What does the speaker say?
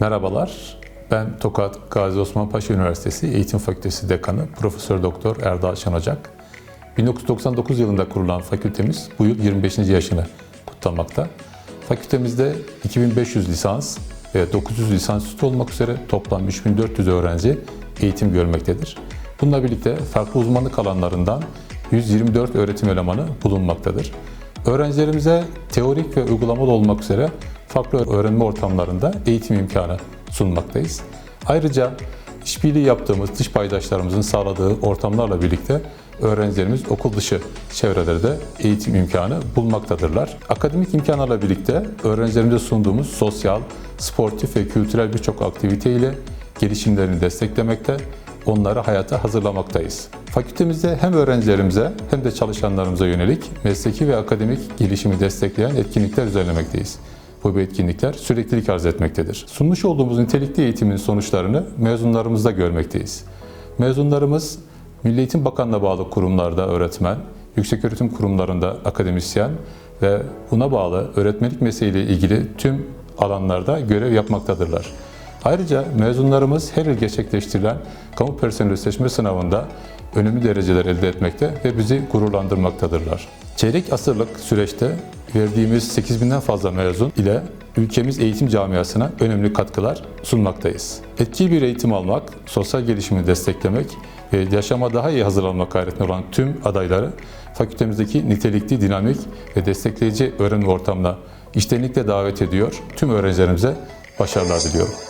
Merhabalar. Ben Tokat Gazi Osman Paşa Üniversitesi Eğitim Fakültesi Dekanı Profesör Doktor Erdal Şanocak. 1999 yılında kurulan fakültemiz bu yıl 25. yaşını kutlamakta. Fakültemizde 2500 lisans ve 900 lisansüstü olmak üzere toplam 3400 öğrenci eğitim görmektedir. Bununla birlikte farklı uzmanlık alanlarından 124 öğretim elemanı bulunmaktadır. Öğrencilerimize teorik ve uygulamalı olmak üzere farklı öğrenme ortamlarında eğitim imkanı sunmaktayız. Ayrıca işbirliği yaptığımız dış paydaşlarımızın sağladığı ortamlarla birlikte öğrencilerimiz okul dışı çevrelerde eğitim imkanı bulmaktadırlar. Akademik imkanlarla birlikte öğrencilerimize sunduğumuz sosyal, sportif ve kültürel birçok aktivite ile gelişimlerini desteklemekte, onları hayata hazırlamaktayız. Fakültemizde hem öğrencilerimize hem de çalışanlarımıza yönelik mesleki ve akademik gelişimi destekleyen etkinlikler düzenlemekteyiz. Bu etkinlikler süreklilik arz etmektedir. Sunmuş olduğumuz nitelikli eğitimin sonuçlarını mezunlarımızda görmekteyiz. Mezunlarımız Milli Eğitim Bakanlığı'na bağlı kurumlarda öğretmen, yükseköğretim kurumlarında akademisyen ve buna bağlı öğretmenlik mesleğiyle ilgili tüm alanlarda görev yapmaktadırlar. Ayrıca mezunlarımız her yıl gerçekleştirilen kamu personeli seçme sınavında önemli dereceler elde etmekte ve bizi gururlandırmaktadırlar. Çeyrek asırlık süreçte verdiğimiz 8000'den fazla mezun ile ülkemiz eğitim camiasına önemli katkılar sunmaktayız. Etkili bir eğitim almak, sosyal gelişimi desteklemek ve yaşama daha iyi hazırlanmak gayretinde olan tüm adayları fakültemizdeki nitelikli, dinamik ve destekleyici öğrenme ortamına içtenlikle davet ediyor. Tüm öğrencilerimize başarılar diliyorum.